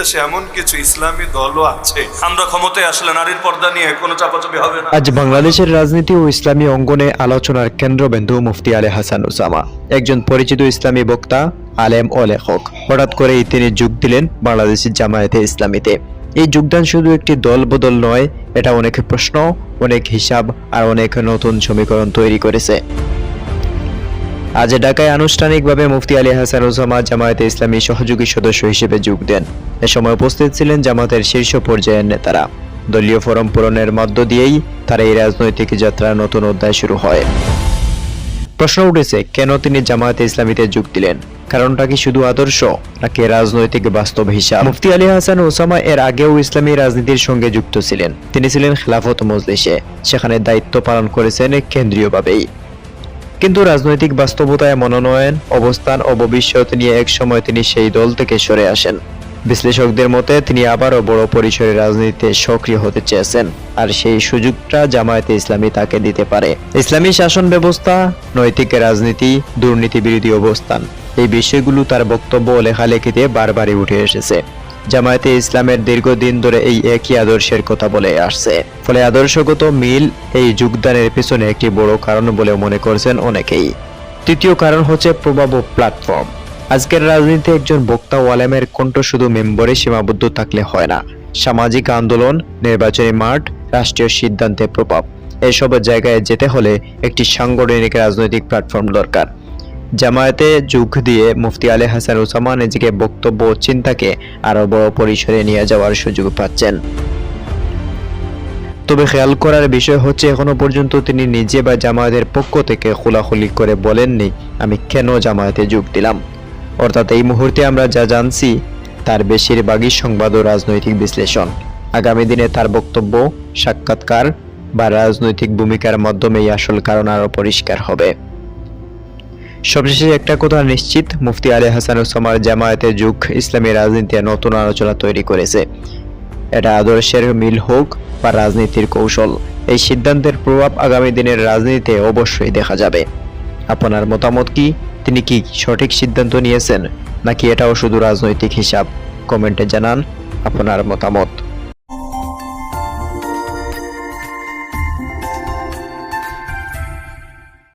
দেশে এমন কিছু ইসলামী দলও আছে। আমরা ক্ষমতায় আসলে নারীর পর্দা নিয়ে কোনো চাপাচাপি হবে না। আজ বাংলাদেশের রাজনীতি ও ইসলামী অঙ্গনে আলোচনার কেন্দ্রবিন্দু মুফতি আলী হাসান উসামা একজন পরিচিত ইসলামী বক্তা, আলেম ও লেখক। হঠাৎ করেই তিনি যোগ দিলেন বাংলাদেশের জামায়াতে ইসলামীতে। এই যোগদান শুধু একটি দল বদল নয়, এটা অনেক প্রশ্ন, অনেক হিসাব আর অনেক নতুন সমীকরণ তৈরি করেছে। আজ ঢাকায় আনুষ্ঠানিকভাবে মুফতি আলী হাসান ওসামা জামায়াতে ইসলামী সহযোগী সদস্য হিসেবে যোগ দেন। এ সময় উপস্থিত ছিলেন জামাতের শীর্ষ পর্যায়ের নেতারা। দলীয় ফরম পূরণের মধ্য দিয়েই তার এই রাজনৈতিক যাত্রার নতুন অধ্যায় শুরু হয়। প্রশ্ন উঠেছে, কেন তিনি জামায়াতে ইসলামীতে যোগ দিলেন? কারণটা কি শুধু আদর্শ, নাকি রাজনৈতিক বাস্তব হিসাব? মুফতি আলী হাসান ওসামা এর আগেও ইসলামী রাজনীতির সঙ্গে যুক্ত ছিলেন। তিনি ছিলেন খেলাফত মজলিসে, সেখানে দায়িত্ব পালন করেছেন কেন্দ্রীয়ভাবেই। কিন্তু রাজনৈতিক বাস্তবতায় মনোনয়ন অবস্থান ও ভবিষ্যৎ নিয়ে এক সময় তিনি সেই দল থেকে সরে আসেন। বিশ্লেষকদের মতে, তিনি আবারও বড় পরিসরে রাজনীতিতে সক্রিয় হতে চেয়েছেন, আর সেই সুযোগটা জামায়াতে ইসলামী তাকে দিতে পারে। ইসলামী শাসন ব্যবস্থা, নৈতিক রাজনীতি দুর্নীতি বিরোধী অবস্থান, এই বিষয়গুলো তার বক্তব্য ও লেখালেখিতে বারবারই উঠে এসেছে। জামায়াতে ইসলামের দীর্ঘদিন ধরে এই একই আদর্শের কথা বলে আসছে। ফলে আদর্শগত মিল এই যোগদানের পিছনে একটি বড় কারণ বলে মনে করছেন অনেকেই। তৃতীয় কারণ হচ্ছে প্রভাব ও প্ল্যাটফর্ম আজকের রাজনীতিতে একজন বক্তা ও আলেমের কণ্ঠ শুধু মেম্বরে সীমাবদ্ধ থাকলে হয় না। সামাজিক আন্দোলন, নির্বাচনী মাঠ, রাষ্ট্রীয় সিদ্ধান্তে প্রভাব, এসব জায়গায় যেতে হলে একটি সাংগঠনিক রাজনৈতিক প্ল্যাটফর্ম দরকার। জামায়াতে যোগ দিয়ে মুফতি আলী হাসান ওসামা নিজেকে বক্তব্য ও চিন্তাকে আরও বড় পরিসরে নিয়ে যাওয়ার সুযোগ পাচ্ছেন। তবে খেয়াল করার বিষয় হচ্ছে, এখনও পর্যন্ত তিনি নিজে বা জামায়াতের পক্ষ থেকে খোলাখুলি করে বলেননি, আমি কেন জামায়াতে যোগ দিলাম। অর্থাৎ এই মুহূর্তে আমরা যা জানছি, তার বেশিরভাগই সংবাদ ও রাজনৈতিক বিশ্লেষণ। আগামী দিনে তার বক্তব্য, সাক্ষাৎকার বা রাজনৈতিক ভূমিকার মাধ্যমেই আসল কারণ আরও পরিষ্কার হবে। সবশেষে একটা কথা নিশ্চিত, মুফতি আলী হাসান ওসামার জামায়াতের যুগ ইসলামী রাজনীতিতে নতুন আলোচনা তৈরি করেছে। এটা আদর্শের মিল হোক বা রাজনীতির কৌশল, এই সিদ্ধান্তের প্রভাব আগামী দিনের রাজনীতিতে অবশ্যই দেখা যাবে। আপনার মতামত কি? তিনি কি সঠিক সিদ্ধান্ত নিয়েছেন? নাকি এটাও শুধু রাজনৈতিক হিসাব? কমেন্টে জানান আপনার মতামত।